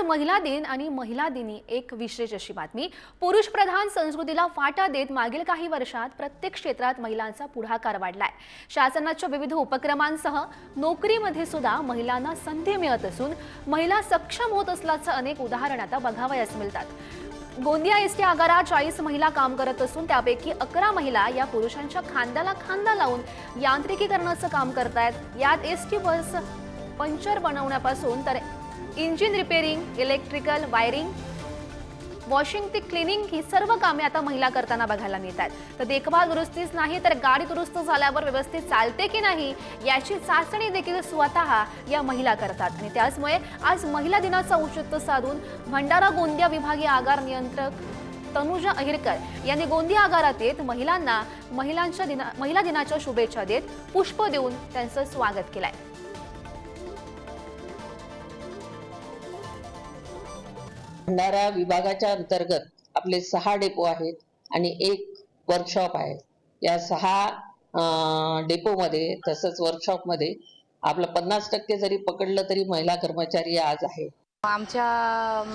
आज महिला दिन आणि महिला दिनी एक विशेष अशी बातमी. पुरुष प्रधान संस्कृतीला फाटा देत मागील काही वर्षात प्रत्येक क्षेत्रात महिलांचा पुढाकार वाढलाय. शासनाच्या विविध उपक्रमांसह नोकरीमध्ये सुद्धा महिलांना संधी मिळत असून महिला सक्षम होत असल्याचं अनेक उदाहरण आता बघावयास मिळतात. गोंदिया एस टी आगारात चाळीस महिला काम करत असून त्यापैकी अकरा महिला या पुरुषांच्या खांद्याला खांदा लावून यांत्रिकीकरणाचं काम करतायत. यात एस टी बस पंचर बनवण्यापासून तर engine repairing electrical wiring washing ते क्लिनिंग ही सर्व कामे आता महिला करताना बघायला मिळतात. तर देखभाल दुरुस्तीच नाही तर गाडी दुरुस्त झाल्यावर व्यवस्थित चालते की नाही याची चाचणी देखील स्वतः या महिला करतात. आणि त्याचमुळे आज महिला दिनाचं औचित्य साधून भंडारा गोंदिया विभागीय आगार नियंत्रक तनुजा अहिरकर यांनी गोंदिया आगारात येत महिलांना महिलांच्या दिना महिला दिनाच्या शुभेच्छा देत पुष्प देऊन त्यांचं स्वागत केलंय. भंडारा विभागाच्या अंतर्गत आपले सहा डेपो आहेत आणि एक वर्कशॉप आहे. या सहा डेपोमध्ये तसंच वर्कशॉपमध्ये आपलं पन्नास टक्के जरी पकडलं तरी महिला कर्मचारी आज आहे आमच्या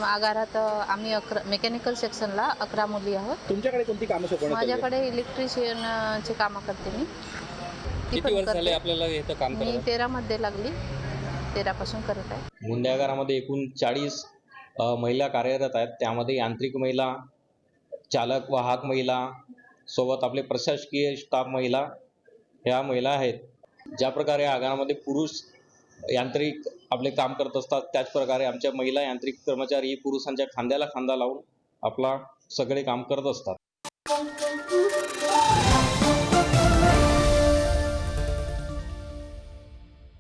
आगारात आम्ही अकरा मेकॅनिकल सेक्शनला अकरा मुली आहोत. तुमच्याकडे कोणती कामं आली आहेत? माझ्याकडे इलेक्ट्रिशियनचे कामं करते मी. ती किती पण वर्ष झाले करते. आपल्याला इथं काम मी करत तेरामध्ये लागली. तेरापासून करत आहे. मुंड्यागारामध्ये एकूण चाळीस महिला कार्यरत आहेत. त्यामध्ये यांत्रिक महिला चालक वाहक महिला सोबत आपले प्रशासकीय स्टाफ महिला ह्या महिला आहेत. ज्या प्रकारे आगारामध्ये पुरुष यांत्रिक आपले काम करत असतात त्याच प्रकारे आमच्या महिला यांत्रिक कर्मचारी पुरुषांच्या खांद्याला खांदा लावून आपला सगळे काम करत असतात.